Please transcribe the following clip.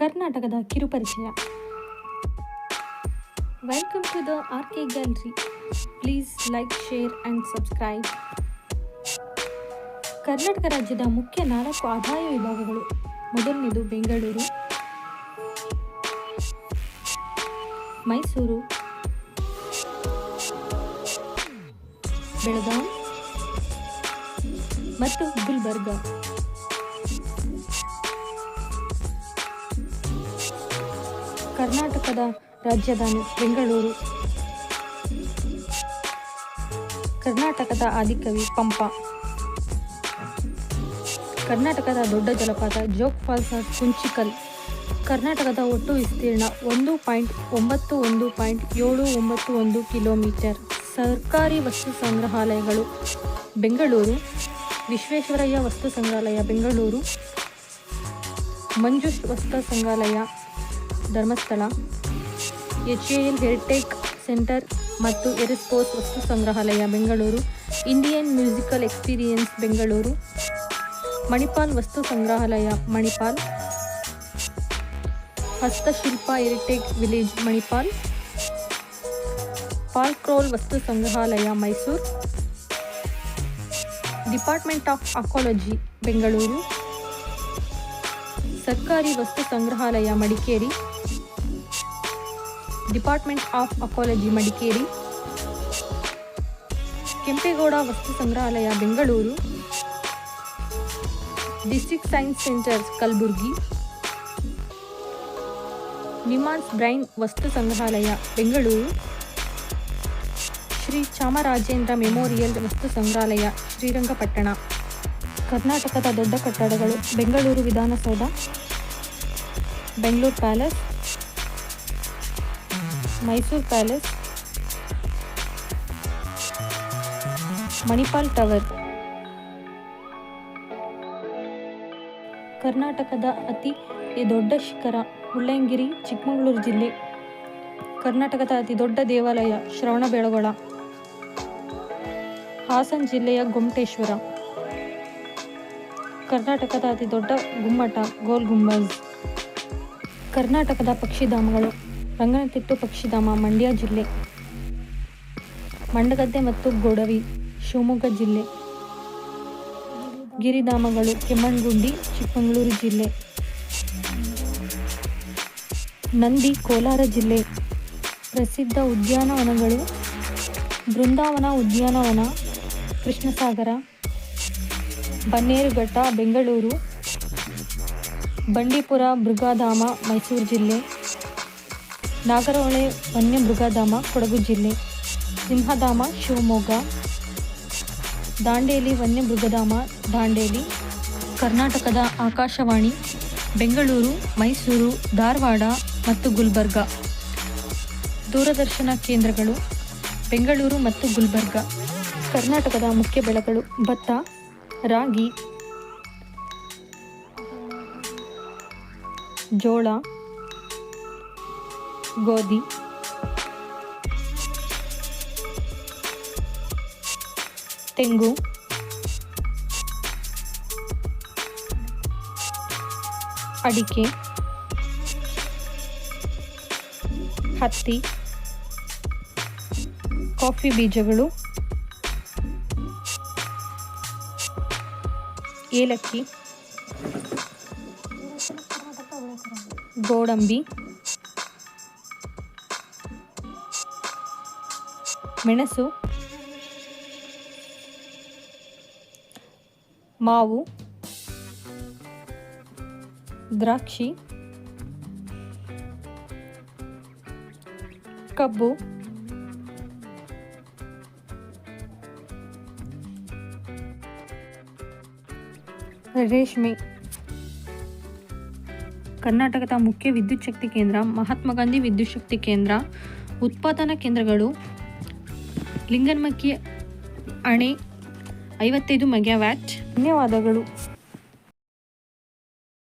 ಕರ್ನಾಟಕದ ಕಿರುಪರಿಚಯ. Welcome to the R K gallery please like share and subscribe Karnataka ರಾಜ್ಯದ ಮುಖ್ಯ ನಾಲ್ಕು ಆದಾಯ ವಿಭಾಗಗಳು. ಮೊದಲನೇದು ಬೆಂಗಳೂರು. ಮೈಸೂರು. ಬೆಳಗಾವಿ. ಮತ್ತು ಗುಲ್ಬರ್ಗ. ಕರ್ನಾಟಕದ ರಾಜಧಾನಿ ಬೆಂಗಳೂರು. ಕರ್ನಾಟಕದ ಆದಿಕವಿ ಪಂಪ. ಕರ್ನಾಟಕದ ದೊಡ್ಡ ಜಲಪಾತ ಜೋಗ್ ಫಾಲ್ಸ್ ಕುಂಚಿಕಲ್. ಕರ್ನಾಟಕದ ಒಟ್ಟು ವಿಸ್ತೀರ್ಣ ಒಂದು ಪಾಯಿಂಟ್ ಒಂಬತ್ತು ಒಂದು ಪಾಯಿಂಟ್ ಏಳು ಒಂಬತ್ತು ಒಂದು ಕಿಲೋಮೀಟರ್. ಸರ್ಕಾರಿ ವಸ್ತು ಸಂಗ್ರಹಾಲಯಗಳು ಬೆಂಗಳೂರು, ವಿಶ್ವೇಶ್ವರಯ್ಯ ವಸ್ತು ಸಂಗ್ರಹಾಲಯ ಬೆಂಗಳೂರು ಮಂಜುಷ್ ವಸ್ತು ಸಂಗ್ರಹಾಲಯ Dharmasthala H A L heritage centre ಮತ್ತು ಎರಿಸ್ಪೋರ್ಸ್ ವಸ್ತು ಸಂಗ್ರಹಾಲಯ, Bengaluru. Indian musical experience Bengaluru. Manipal ವಸ್ತು ಸಂಗ್ರಹಾಲಯ, Manipal. Hastashilpa heritage village Manipal. Folklore ವಸ್ತು ಸಂಗ್ರಹಾಲಯ, Mysuru. Department of archaeology Bengaluru. ಸರ್ಕಾರಿ ವಸ್ತು ಸಂಗ್ರಹಾಲಯ Madikeri. Department of archaeology Madikeri. Kempegowda ವಸ್ತು ಸಂಗ್ರಹಾಲಯ, Bengaluru. District science centre, Kalaburgi. NIMHANS brain ವಸ್ತು ಸಂಗ್ರಹಾಲಯ, ಬೆಂಗಳೂರು. ಶ್ರೀ ಚಾಮರಾಜೇಂದ್ರ ಮೆಮೋರಿಯಲ್ ವಸ್ತು ಸಂಗ್ರಹಾಲಯ, ಶ್ರೀರಂಗಪಟ್ಟಣ. ಕರ್ನಾಟಕದ ದೊಡ್ಡ ಕಟ್ಟಡಗಳು Bengaluru Vidhana Soudha, Bengaluru palace, Mysuru palace, Manipal tower. ಕರ್ನಾಟಕದ ಅತಿ ದೊಡ್ಡ ಶಿಖರ ಉಳ್ಳಂಗಿರಿ ಚಿಕ್ಕಮಗಳೂರು ಜಿಲ್ಲೆ. ಕರ್ನಾಟಕದ ಅತಿ ದೊಡ್ಡ ದೇವಾಲಯ ಶ್ರವಣಬೆಳಗೊಳ. ಹಾಸನ ಜಿಲ್ಲೆಯ ಗೊಮ್ಮಟೇಶ್ವರ ಕರ್ನಾಟಕದ ಅತಿ ದೊಡ್ಡ ಗುಮ್ಮಟ ಗೋಲ್ ಗುಂಬಜ್. ಕರ್ನಾಟಕದ ಪಕ್ಷಿಧಾಮಗಳು, ರಂಗನತಿಟ್ಟು ಪಕ್ಷಿಧಾಮ, ಮಂಡ್ಯ ಜಿಲ್ಲೆ. ಮಂಡಗದ್ದೆ ಮತ್ತು ಗೊಡವಿ, ಶಿವಮೊಗ್ಗ ಜಿಲ್ಲೆ. ಗಿರಿಧಾಮಗಳು ಕೆಮ್ಮಣ್ಗುಂಡಿ ಚಿಕ್ಕಮಗಳೂರು ಜಿಲ್ಲೆ. ನಂದಿ, ಕೋಲಾರ ಜಿಲ್ಲೆ. ಪ್ರಸಿದ್ಧ ಉದ್ಯಾನವನಗಳು ಬೃಂದಾವನ ಉದ್ಯಾನವನ, ಕೃಷ್ಣಸಾಗರ ಬನ್ನೇರುಘಟ್ಟ, ಬೆಂಗಳೂರು, ಬಂಡೀಪುರ, ಮೃಗಾಧಾಮ, ಮೈಸೂರು ಜಿಲ್ಲೆ, ನಾಗರಹೊಳೆ, ವನ್ಯ ಮೃಗಾಧಾಮ, ಕೊಡಗು ಜಿಲ್ಲೆ, ಸಿಂಹಧಾಮ, ಶಿವಮೊಗ್ಗ, ದಾಂಡೇಲಿ, ವನ್ಯ ಮೃಗಧಾಮ, ದಾಂಡೇಲಿ, ಕರ್ನಾಟಕದ ಆಕಾಶವಾಣಿ, ಬೆಂಗಳೂರು, ಮೈಸೂರು, ಧಾರವಾಡ ಮತ್ತು ಗುಲ್ಬರ್ಗ. ದೂರದರ್ಶನ ಕೇಂದ್ರಗಳು ಬೆಂಗಳೂರು ಮತ್ತು ಗುಲ್ಬರ್ಗ. ಕರ್ನಾಟಕದ ಮುಖ್ಯ ಬೆಳೆಗಳು ಭತ್ತ ರಾಗಿ ಜೋಳ ಗೋಧಿ ತೆಂಗು ಅಡಿಕೆ ಹತ್ತಿ ಕಾಫಿ ಬೀಜಗಳು. ಏಲಕ್ಕಿ ಗೋಡಂಬಿ ಮೆಣಸು ಮಾವು ದ್ರಾಕ್ಷಿ ಕಬ್ಬು ರೇಷ್ಮೆ ಕರ್ನಾಟಕದ ಮುಖ್ಯ ವಿದ್ಯುತ್ ಶಕ್ತಿ ಕೇಂದ್ರ, ಮಹಾತ್ಮ ಗಾಂಧಿ ವಿದ್ಯುತ್ ಶಕ್ತಿ ಕೇಂದ್ರ, ಉತ್ಪಾದನಾ ಕೇಂದ್ರಗಳು, ಲಿಂಗನ್ಮಕ್ಕಿ ಅಣೆ, ಐವತ್ತೈದು ಮೆಗಾವ್ಯಾಟ್. ಧನ್ಯವಾದಗಳು.